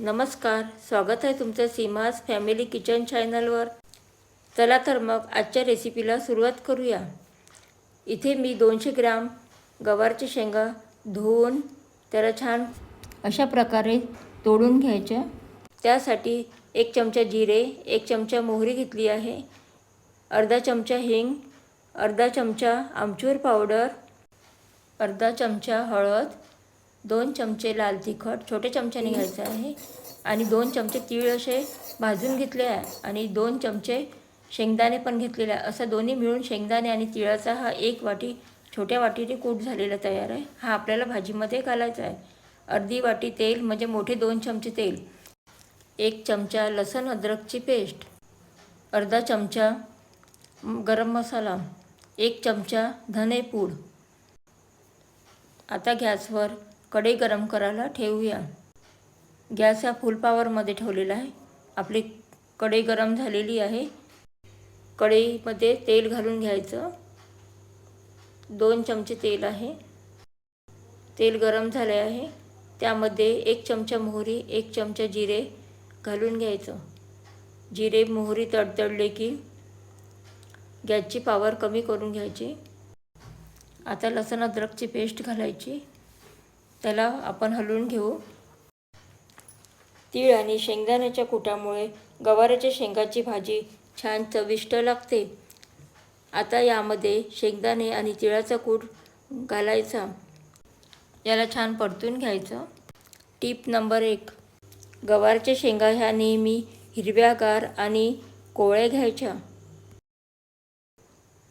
नमस्कार स्वागत आहे तुमचं सीमास फॅमिली किचन चॅनलवर. चला तर मग आजच्या रेसिपीला सुरुवात करूया. इथे मी दोनशे ग्राम गवारच्या शेंगा धुवून त्याला छान अशा प्रकारे तोडून घ्यायच्या त्यासाठी एक चमचा जिरे एक चमचा मोहरी घेतली आहे अर्धा चमचा हिंग अर्धा चमचा आमचूर पावडर अर्धा चमचा हळद दोन चमचे लाल तिखट छोटे चमच्याने घ्यायचं आहे. आणि दोन चमचे तीळ असे भाजून घेतले आहे. आणि दोन चमचे शेंगदाणे पण घेतलेले आहे. असं दोन्ही मिळून शेंगदाणे आणि तिळाचा हा एक वाटी छोट्या वाटीने कूट झालेला तयार आहे. हा आपल्याला भाजीमध्ये घालायचा आहे. अर्धी वाटी तेल म्हणजे मोठे दोन चमचे तेल. एक चमचा लसण अद्रकची पेस्ट. अर्धा चमचा गरम मसाला. एक चमचा धनेपूड. आता गॅसवर कढई गरम करायला ठेवूया. गॅस हा फुल पॉवरमध्ये ठेवलेला आहे. आपली कढई गरम झालेली आहे. कढईमध्ये तेल घालून घ्यायचं. दोन चमचे तेल आहे. तेल गरम झाले आहे. त्यामध्ये एक चमचा मोहरी एक चमचा जिरे घालून घ्यायचं. जिरे मोहरी तडतडले की गॅसची पावर कमी करून घ्यायची. आता लसण अद्रकची पेस्ट घालायची. त्याला आपण हलवून घेऊ. तीळ आणि शेंगदाण्याच्या कुटामुळे गवाराच्या शेंगाची भाजी छान चविष्ट लागते. आता यामध्ये शेंगदाणे आणि तिळाचा कूट घालायचा. याला छान परतून घ्यायचं. टीप नंबर एक. गवारच्या शेंगा ह्या नेहमी हिरव्यागार आणि कोवळ्या घ्यायच्या.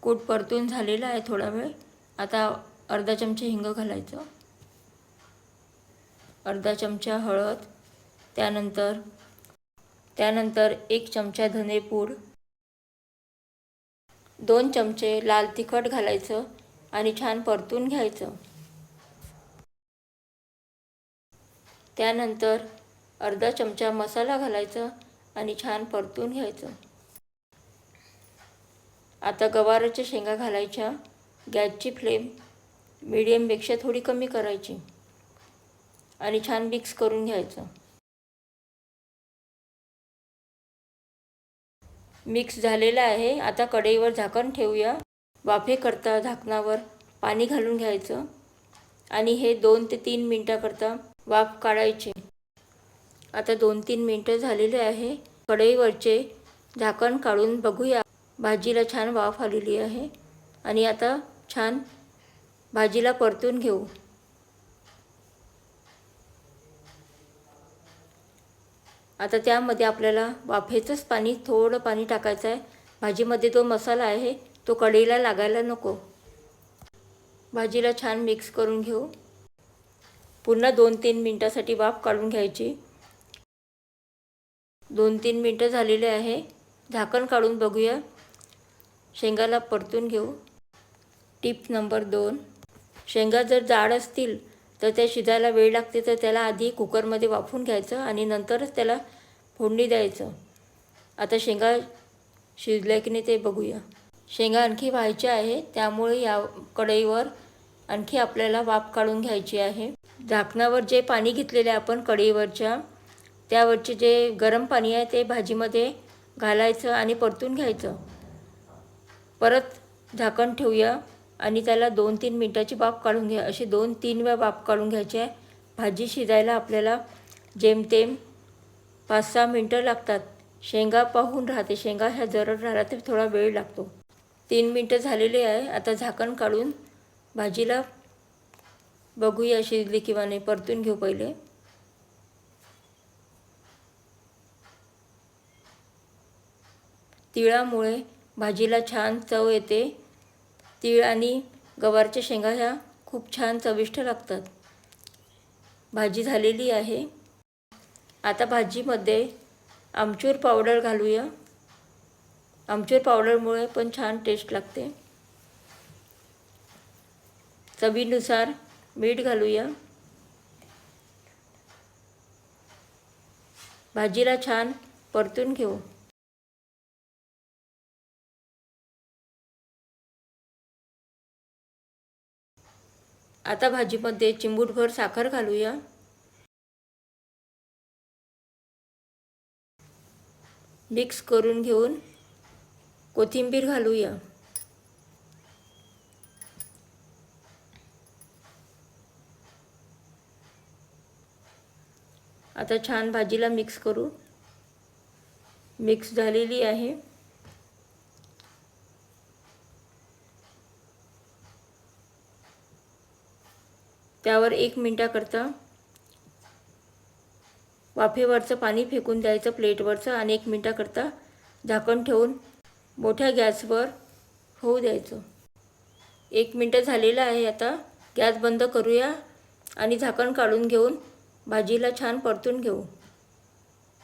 कूट परतून झालेला आहे थोडा वेळ. आता अर्धा चमचे हिंग घालायचं. अर्धा चमचा हळद त्यानंतर त्यानंतर एक चमचा धनेपूड दोन चमचे लाल तिखट घालायचं आणि छान परतून घ्यायचं. त्यानंतर अर्धा चमचा मसाला घालायचा आणि छान परतून घ्यायचं. आता गवाराच्या शेंगा घालायच्या. गॅसची फ्लेम मिडियमपेक्षा थोडी कमी करायची. आणि छान मिक्स करून घ्यायचं. मिक्स झालेलं आहे. आता कढईवर झाकण ठेवूया. वाफे करता झाकणावर पाणी घालून घ्यायचं. आणि हे दोन ते तीन मिनटाकरता वाफ काढायचे. आता दोन तीन मिनटं झालेले आहे. कढईवरचे झाकण काढून बघूया. भाजीला छान वाफ आलेली आहे. आणि आता छान भाजीला परतून घेऊ. आता त्यामध्ये आपल्याला वाफेचंच पाणी थोडं पाणी टाकायचं आहे. भाजीमध्ये जो मसाला आहे तो कढईला लागायला नको. भाजीला छान मिक्स करून घेऊ. पुन्हा दोन तीन मिनटासाठी वाफ काढून घ्यायची. दोन तीन मिनटं झालेले आहे. झाकण काढून बघूया. शेंगाला परतून घेऊ. टिप नंबर दोन. शेंगा जर जाड असतील तर त्या शिजायला वेळ लागते तर त्याला आधी कुकरमध्ये वाफून घ्यायचं आणि नंतरच त्याला फोडणी द्यायचं. आता शेंगा शिजल्या की नाही ते बघूया. शेंगा आणखी व्हायच्या आहे त्यामुळे या कढईवर आणखी आपल्याला वाफ काढून घ्यायची आहे. झाकणावर जे पाणी घेतलेले आपण कढईवरच्या त्यावरचे जे गरम पाणी आहे ते भाजीमध्ये घालायचं आणि परतून घ्यायचं. परत झाकण ठेवूया. आणि त्याला दोन तीन मिनटाची बाप काढून घ्या. अशी दोन तीन वेळा बाप काढून घ्यायची. आहे भाजी शिजायला आपल्याला जेमतेम पाच सहा मिनटं लागतात. शेंगा पाहून राहते. शेंगा ह्या जरड राहिला तर थोडा वेळ लागतो. तीन मिनटं झालेली आहे. आता झाकण काढून भाजीला बघूया शिजली किंवा नाही. परतून घेऊ पहिले. तिळामुळे भाजीला छान चव येते. तीळ आणि गवारच्या शेंगा ह्या खूप छान चविष्ट लागतात. भाजी झालेली आहे. आता भाजीमध्ये आमचूर पावडर घालूया. आमचूर पावडरमुळे पण छान टेस्ट लागते. चवीनुसार मीठ घालूया. भाजीला छान परतून घेऊ. आता भाजीमध्ये चिंबूटभर साखर घालूया. मिक्स करून घेऊन कोथिंबीर घालूया. आता छान भाजीला मिक्स करू. मिक्स झालेली आहे. त्यावर एक मिनटाकरता वाफेवरचं पाणी फेकून द्यायचं प्लेटवरचं आणि एक मिनटाकरता झाकण ठेवून मोठ्या गॅसवर होऊ द्यायचं. एक मिनटं झालेलं आहे आता. गॅस बंद करूया आणि झाकण काढून घेऊन भाजीला छान परतून घेऊ.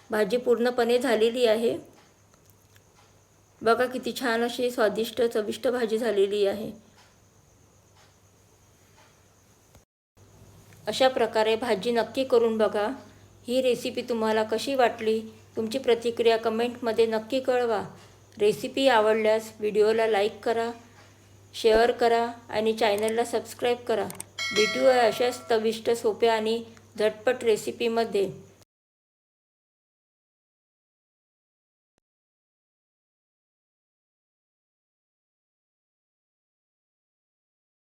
भाजी पूर्णपणे झालेली आहे. बघा किती छान अशी स्वादिष्ट चविष्ट भाजी झालेली आहे. अशा प्रकारे भाजी नक्की करून बघा. ही रेसिपी तुम्हाला कशी वाटली तुमची प्रतिक्रिया कमेंटमध्ये नक्की कळवा. रेसिपी आवडल्यास व्हिडिओला लाईक करा शेअर करा आणि चॅनलला सबस्क्राईब करा. भेटूया अशाच तविष्ट सोप्या आणि झटपट रेसिपीमध्ये